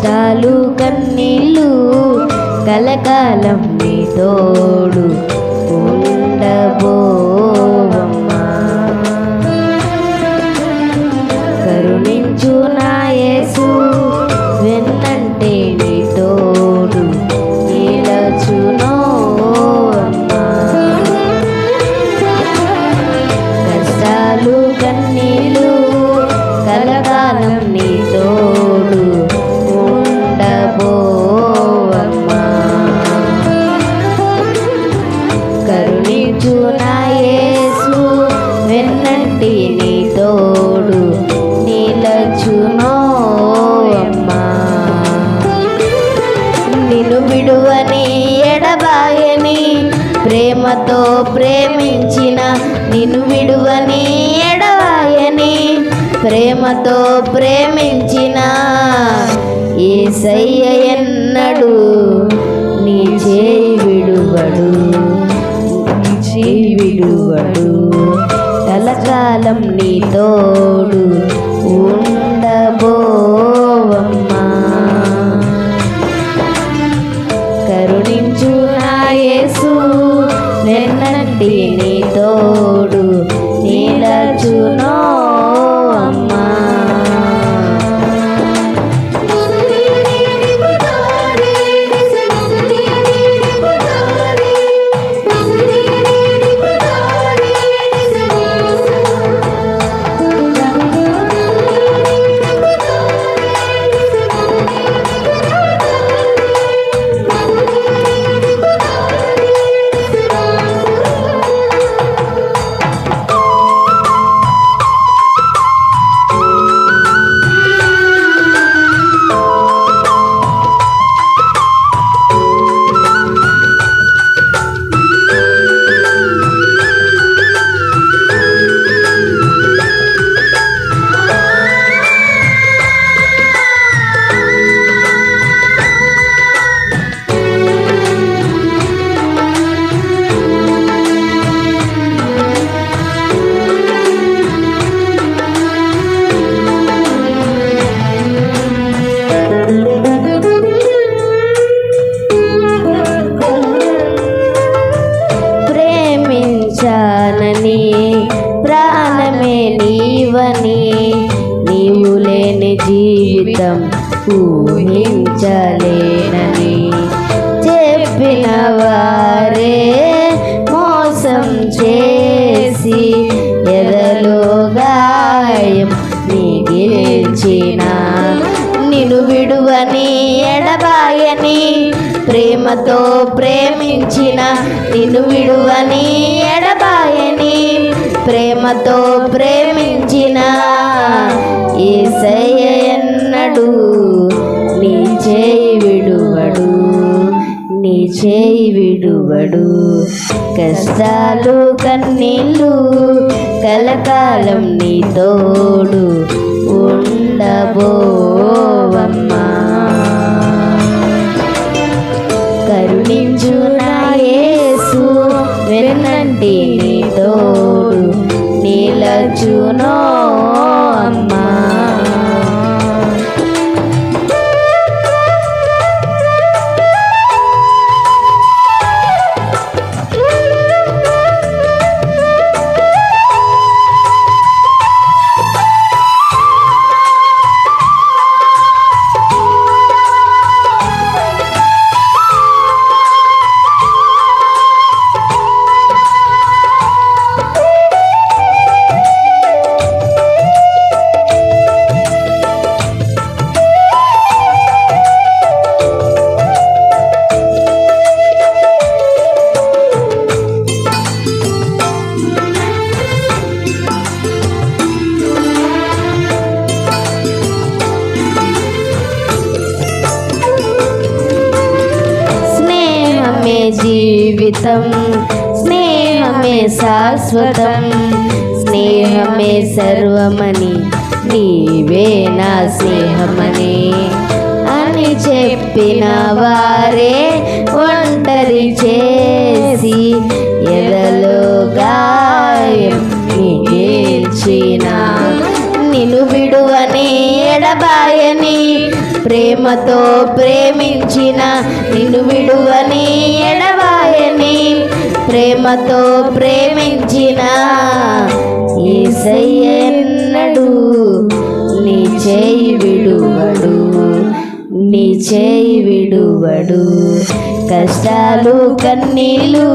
కష్టాలు కన్నీళ్ళు కలకాలం నీ తోడు ఉండబో ప్రేమించిన నిన్ను విడువని ఎడవాయని ప్రేమతో ప్రేమించిన ఏసయ్య ఎన్నడు నీ చేయి విడువడు. నీ చేయి విడువడు. కలకాలం నీ తోడు ఉండబో వెన్నంటి వారే మోసం చేసి ఎదలో గాయం మిగిల్చిన నిన్ను విడువని ఎడబాయని ప్రేమతో ప్రేమించిన నిన్ను విడువని ఎడబాయని ప్రేమతో ప్రేమ చేయి విడువడు. కష్టాలు కన్నీళ్ళు కలకాలం నీ తోడు ఉండబోవమ్మా. కరుణించు నా యేసు వెన్నంటి నీ తోడు. నిలచునో శాశ్వతం స్నేహమే శాశ్వతం. స్నేహమే సర్వమని. నీవే నా స్నేహమని. అని చెప్పిన వారే ఒంటరి చేసి ఎదలో గాయం మిగిల్చిన నిన్ను విడువని ఎడబాయని ప్రేమతో ప్రేమించిన నిన్ను విడువని ఎడవాయని ప్రేమతో ప్రేమించిన ఈసయ్యన్నడు నీ చేయి విడువడు నీ చేయి విడువడు. కష్టాలు కన్నీళ్ళు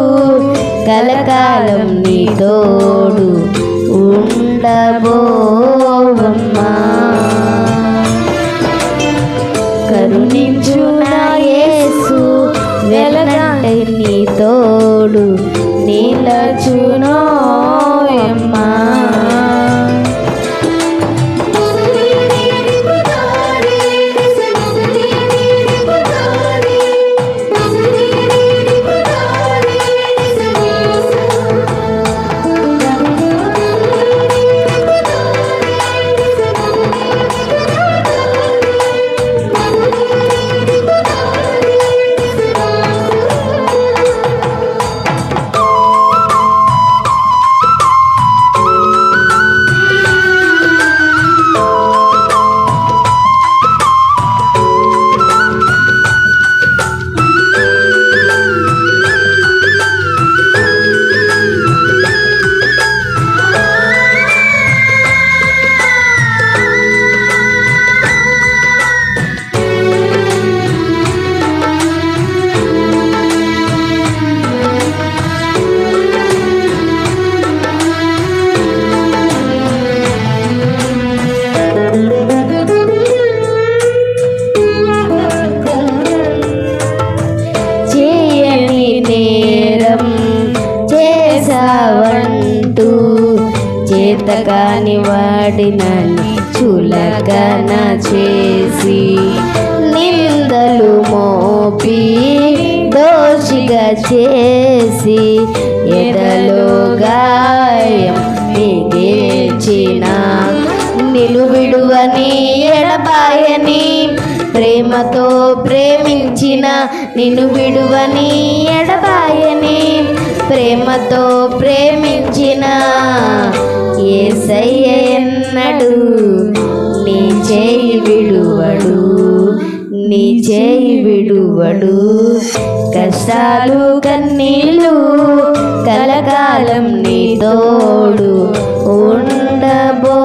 కలకాలం నీ తోడు ఉండబోవమ్మా. వెలనంటే నీ తోడు నీలచునో. చేతకాని వాడినని చులకన చేసి నిందలు మోపి దోషిగా చేసి ఎదలో గాయం మిగిల్చిన నిలువిడువని ఎడబాయని ప్రేమతో ప్రేమించిన నిన్ను విడువని ఎడబాయని. ప్రేమతో ప్రేమించిన ఏసయ్య ఎన్నడు నీ చేయి విడువడు నీ చేయి విడువడు. కష్టాలు కన్నీళ్ళు కలకాలం నీ తోడు ఉండబో